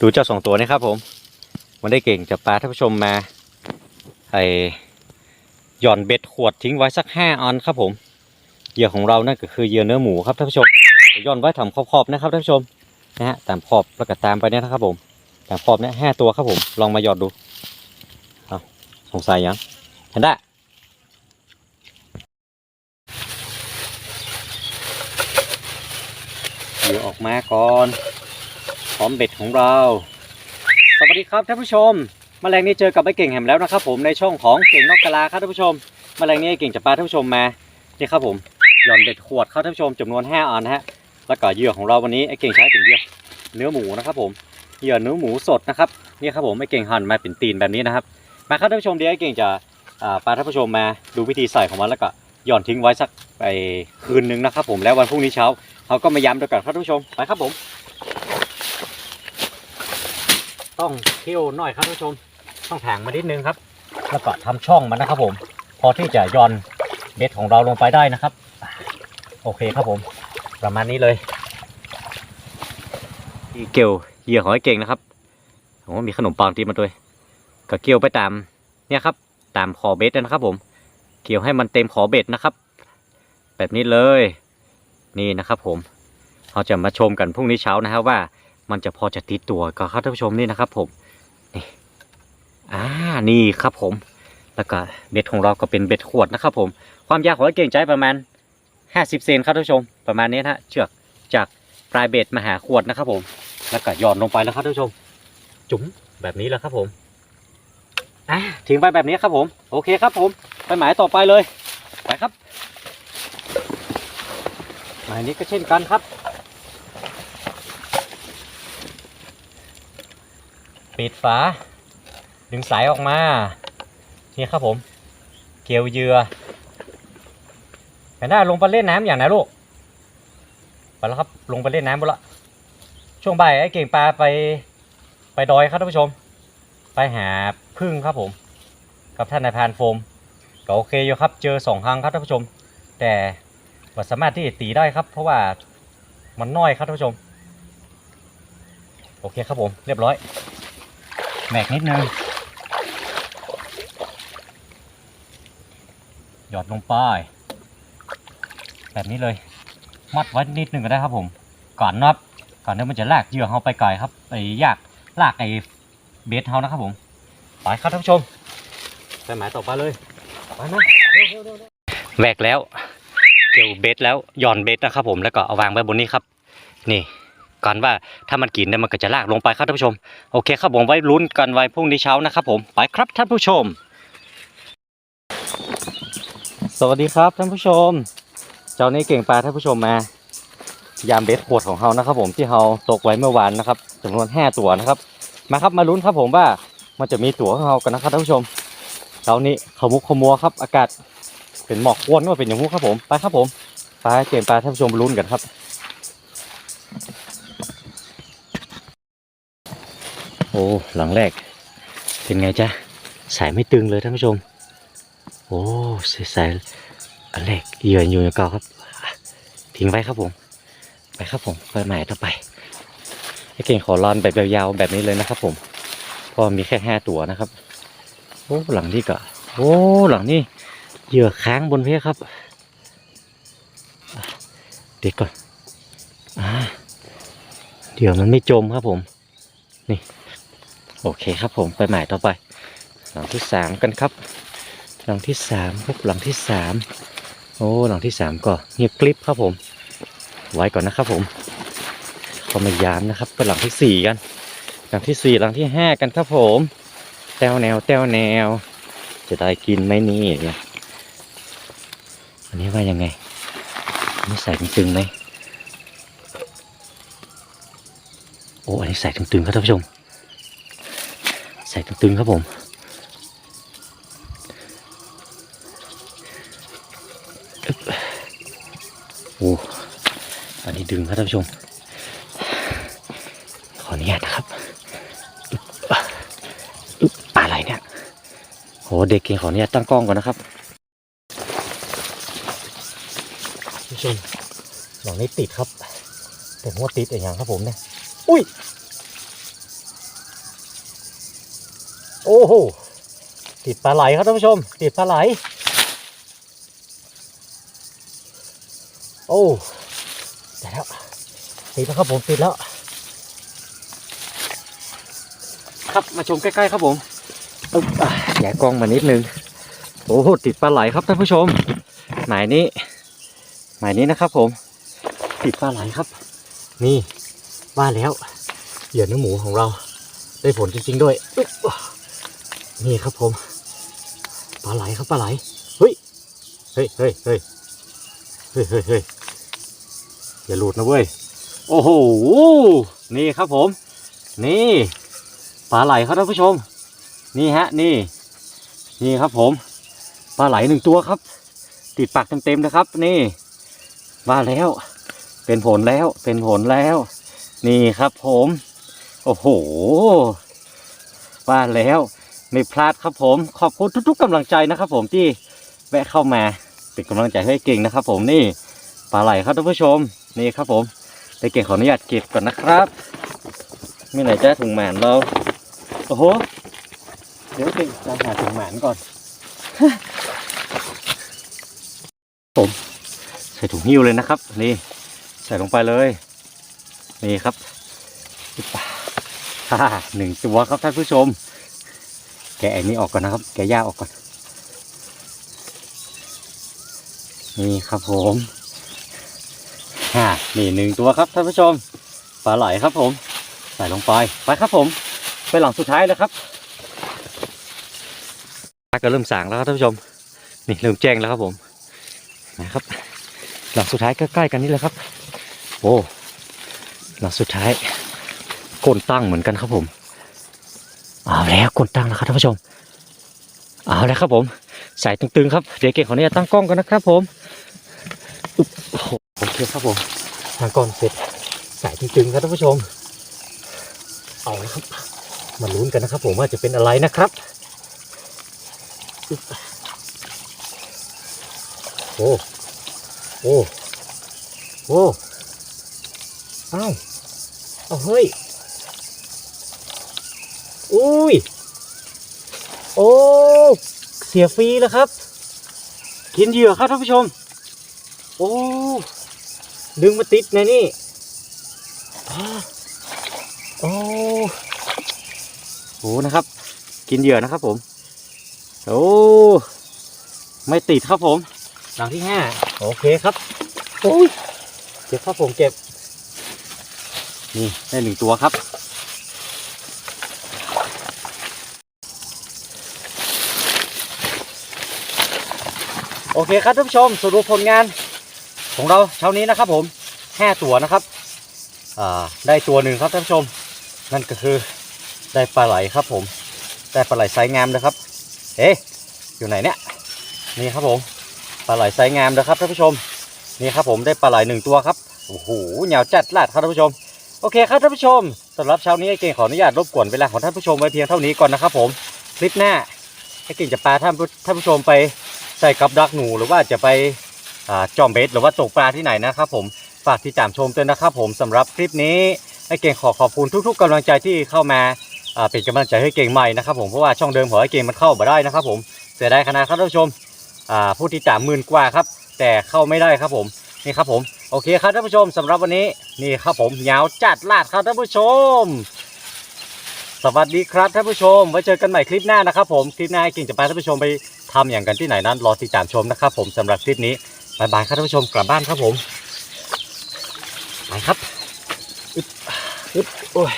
ดูเจ้าสองตัวนี้ครับผมมันได้เก่งจะปลาท่านผู้ชมมาไอหย่อนเบ็ดขวดทิ้งไว้สักห้าออนครับผมเหยื่อของเรานั่นก็คือเหยื่อเนื้อหมูครับท่านผู้ชมหย่อนไว้ทำขอบๆนะครับท่านผู้ชมนะฮะตามขอบแล้วก็ตามไปเนี่ยนะครับผมตามขอบเนี่ยห้าตัวครับผมลองมาหยอดดูเอาสงสัยยังเห็นได้เหยื่อออกมาก่อน พร้อมเบ็ดของเรา สวัสดีครับท่านผู้ชมแมลงนี้เจอกับไอ้เก่งแหมแล้วนะครับผมในช่องของเก่งนอกกะลาครับท่านผู้ชมแมลงนี้ไอ้เก่งจะปลาท่านผู้ชมมานี่ครับผมหย่อนเบ็ดขวดครับท่านผู้ชมจำนวน5อันนะฮะแล้วก็เหยื่อของเราวันนี้ไอ้เก่งใช้เป็นเหยื่อเนื้อหมูนะครับผมเหยื่อเนื้อหมูสดนะครับนี่ครับผมไอ้เก่งหั่นมาเป็นตีนแบบนี้นะครับมาครับท่านผู้ชมเดี๋ยวไอ้เก่งจะปลาท่านผู้ชมมาดูวิธีใส่ของมันแล้วก็หย่อนทิ้งไว้สักไปคืนนึงนะครับผมแล้ววันพรุ่งนี้เช้าเขาก็มาย้ำด้วยกันครับท่านผู้ชมไปครับผม ต้องเคี่ยวหน่อยครับท่านผู้ชม ต้องแถงมานิดนึงครับ แล้วก็ทำช่องมันนะครับผม พอที่จะย่อนเบ็ดของเราลงไปได้นะครับ โอเคครับผม ประมาณนี้เลยเกลียวเหยื่อของไอ้เก่งนะครับผมมีขนมปังตีมาด้วยก็เกี่ยวไปตามเนี่ยครับ ตามคอเบ็ดนะครับ ผม เกี่ยวให้มันเต็มขอเบ็ดนะครับ แบบนี้เลย นี่นะครับ ผมเราจะมาชมกันพรุ่งนี้เช้านะครับว่า มันจะพอจะติดตัวก็ครับท่านผู้ชมนี่นะครับผมนี่อ่านี่ครับผม แล้วก็เบ็ดของเราก็เป็นเบ็ดขวดนะครับ ผม ความยาวของไอ้เก่งใจประมาณ 50 เซนครับท่านผู้ชม ประมาณนี้นะเชือกจากปลายเบ็ดมาหาขวดนะครับ ผม แล้วก็หย่อนลงไปแล้วครับท่านผู้ชม จุ๋มแบบนี้แหละครับผมอะทิ้งไปแบบนี้ครับผม โอเคครับ ผมไปหมายต่อไปเลยไปครับหมายนี้ก็เช่นกันครับ ปิดฝา ดึงสายออกมา นี่ครับผม เกลียวเยือเห็นด้าลงไปเล่นน้ำอย่างนะลูกไปแล้วครับ ลงไปเล่นน้ำหมดละ ช่วงบ่ายไอ้เก่งปลาไปไปดอยครับท่านผู้ชม ไปหาพึ่งครับผม กับท่านนายพรานโฟมก็โอเคอยู่ครับ เจอสองครั้งครับท่านผู้ชม แต่ไม่สามารถที่จะตีได้ครับ เพราะว่ามันน้อยครับท่านผู้ชม โอเคครับผม เรียบร้อย แบกนิดนึง หยอดลงไปแบบนี้เลย มัดไว้นิดนึงก็ได้ครับผม ก่อนนับก่อนที่มันจะลากเหยื่อเขาไปไกลครับไอ้ยากลากไอ้เบสเขานะครับผม ไปครับท่านผู้ชมไปหมายต่อไปเลยไปนะแวกแล้ว เกี่ยวเบสแล้วหย่อนเบสนะครับผมแล้วก็เอาวางไว้บนนี้ครับ นี่ ก่อนว่าถ้ามันกินเนี่ยมันก็จะลากลงไปครับท่านผู้ชม โอเคครับผมไว้ลุ้นกันไว้พรุ่งนี้เช้านะครับผมไปครับท่านผู้ชม สวัสดีครับท่านผู้ชม เจ้านี้เก่งปลาท่านผู้ชมมายามเบสขวดของเขานะครับผมที่เราตกไว้เมื่อวานนะครับจำนวน 5 ตัวนะครับ มาครับมาลุ้นครับผมว่ามันจะมีตัวของเรากันนะครับท่านผู้ชมเช้านี้ขมุกขมัวครับ อากาศเป็นหมอกควนก็เป็นอย่างงู้ครับผมไปครับผมไปเก่งปลาท่านผู้ชมลุ้นกันครับ โอ้หลังแรก เป็นไงจ๊ะสายไม่ตึงเลยท่านผู้ชม โอ้สายสายอันแรกเหยื่ออยู่อย่างเก่าครับ ทิ้งไว้ครับผม ไปครับผมไปใหม่ต่อไปไอ้เก่งขอรอนแบบยาวๆแบบนี้เลยนะครับ ผมเพราะมีแค่ห้าตัวนะครับโอ้หลังนี้ก็โอ้หลังนี้เหยื่อค้างบนเพครับเด็ดก่อนอ่าเดี๋ยวมันไม่จมครับผม นี่ โอเคครับผมไปหมายต่อไป หลังที่สามกันครับ หลังที่สามครับหลังที่สามโอ้หลังที่สามก็เงียบกริบครับผม ไว้ก่อนนะครับผมเขามายามนะครับไปหลังที่สี่กัน หลังที่สี่หลังที่ห้ากันครับผม แต้วแนวแต้วแนว จะได้กินไหมนี่เนี่ยอันนี้ว่ายังไงอันนี้ใส่ตึงๆไหมโอ้อันนี้ใส่ตึงๆครับท่านผู้ชม ใส่ตึงๆครับผมอึ๊บโอ้อันนี้ดึงครับท่านผู้ชม ขออนุญาตนะครับอะไรเนี่ย โห เด็กเก่งขออนุญาตตั้งกล้องก่อนนะครับท่านผู้ชมหลังนี้ติดครับ แต่หัวติดอย่างครับผมเนี่ย อุ้ย โอ้โหติดปลาไหลครับท่านผู้ชม ติดปลาไหล โอ้ได้แล้วติดแล้วครับผมติดแล้ว ครับมาชมใกล้ๆครับผมอึ๊บอะแกะกล้องมานิดนึงโอ้โหติดปลาไหลครับท่านผู้ชม หมายนี้ หมายนี้นะครับ ผม ติดปลาไหลครับ นี่ว่าแล้วเหยื่อเนื้อหมูของเรา ได้ผลจริงๆด้วย นี่ครับผมปลาไหลครับปลาไหลเฮ้ยเฮ้ยเฮ้ยเฮ้ยเฮ้ยเฮ้ยอย่าหลุดนะเว้ยโอ้โหนี่ครับผม นี่ปลาไหลครับท่านผู้ชม นี่ฮะนี่ นี่ครับผมปลาไหลหนึ่งตัวครับ ติดปากเต็มๆนะครับ นี่ว่าแล้ว เป็นผลแล้วเป็นผลแล้ว นี่ครับผม โอ้โหว่าแล้ว ไม่พลาดครับผม ขอบคุณทุก ๆกำลังใจนะครับ ผมที่แวะเข้ามาเป็นกำลังใจให้เก่งนะครับ ผมนี่ปลาไหลครับท่านผู้ชมนี่ครับผมได้เก่งขออนุญาตเก็บก่อนนะครับไม่ไหนจะถุงหมานเราโอ้โหเดี๋ยวเก่งจะหาถุงหมานก่อน ผมใส่ถุงหิ้วเลยนะครับ นี่ใส่ลงไปเลย นี่ครับฮ่าหนึ่งตัวครับท่านผู้ชม แกะอันนี้ออกก่อนนะครับ แกะหญ้าออกก่อน นี่ครับผมฮ่านี่หนึ่งตัวครับท่านผู้ชม ปลาไหลครับผม ใส่ลงไป ไปครับผม ไปหลังสุดท้ายแล้วครับก็เริ่มสางแล้วครับท่านผู้ชม นี่เริ่มแจ้งแล้วครับผม นะครับ หลังสุดท้ายก็ใกล้กันนี่แหละครับ โอ้ หลังสุดท้ายก้นตั้งเหมือนกันครับผม เอาแล้วก้นตั้งแล้วครับท่านผู้ชม เอาแล้วครับผมสายตึงๆครับเดี๋ยวเก่งขออนุญาตตั้งกล้องกันนะครับผมอึ๊บโอ้โหเคครับผมตั้งกล้องเสร็จสายตึงๆครับท่านผู้ชม เอาเลยครับมาลุ้นกันนะครับ ผมว่าจะเป็นอะไรนะครับอึ๊บโอ้โอ้โอ้เอ้าเอาเฮ้ย อุ้ย โอ้ เสียฟรีแล้วครับ กินเหยื่อครับท่านผู้ชม โอ้ ดึงมาติดในนี่อ้โอ้โหนะครับ กินเหยื่อนะครับผม โอ้ ไม่ติดครับผม หลังที่ห้าโอเคครับโอ้ยเก็บครับผมเก็บ นี่ได้หนึ่งตัวครับ โอเคครับท่านผู้ชมสรุปผลงานของเราเช้านี้นะครับผมห้าตัวนะครับได้ตัวหนึ่งครับท่านผู้ชม นั่นก็คือได้ปลาไหลครับผม ได้ปลาไหลไซส์งามนะครับ เอ๊ะอยู่ไหนเนี่ยนี่ครับผมปลาไหลไซส์งามนะครับท่านผู้ชมนี่ครับผมได้ปลาไหลหนึ่งตัวครับโอ้โหเหนียวจัดลาดครับท่านผู้ชมโอเคครับท่านผู้ชมสำหรับเช้านี้ไอ้เก่งขออนุญาตรบกวนเวลาของท่านผู้ชมไว้เพียงเท่านี้ก่อนนะครับผมคลิปหน้าไอ้เก่งจะพาท่านผู้ท่านผู้ชมไป ส่กับดักหนูหรือว่าจะไปอจอมเบสหรือว่าตกปลาที่ไหนนะครับผมฝากติดตามชมด้วยนะครับผมสำหรับคลิปนี้ไอ้เก่งขอขอบคุณทุก ๆกำลังใจที่เข้ามาเป็นกำลังใจให้เก่งใหม่นะครับผมเพราะว่าช่องเดิมของไอ้เก่งมันเข้ามาได้นะครับผมเสียดายขนาดครับท่านผู้ชมผู้ที่ตามหมื่นกว่าครับ แต่เข้าไม่ได้ครับผมนี่ครับผมโอเคครับท่านผู้ชมสำหรับวันนี้นี่ครับผมยาวจัดลาดครับท่านผู้ชม สวัสดีครับท่านผู้ชมไว้เจอกันใหม่คลิปหน้านะครับผมคลิปหน้ากิ่งจะพาท่านผู้ชมไป ทำอย่างกันที่ไหนนั้นรอติดตามชมนะครับ ผมสำหรับคลิปนี้บายบายครับท่านผู้ชมกลับบ้านครับผมไปครับอึ๊บอึ๊บโอ้ย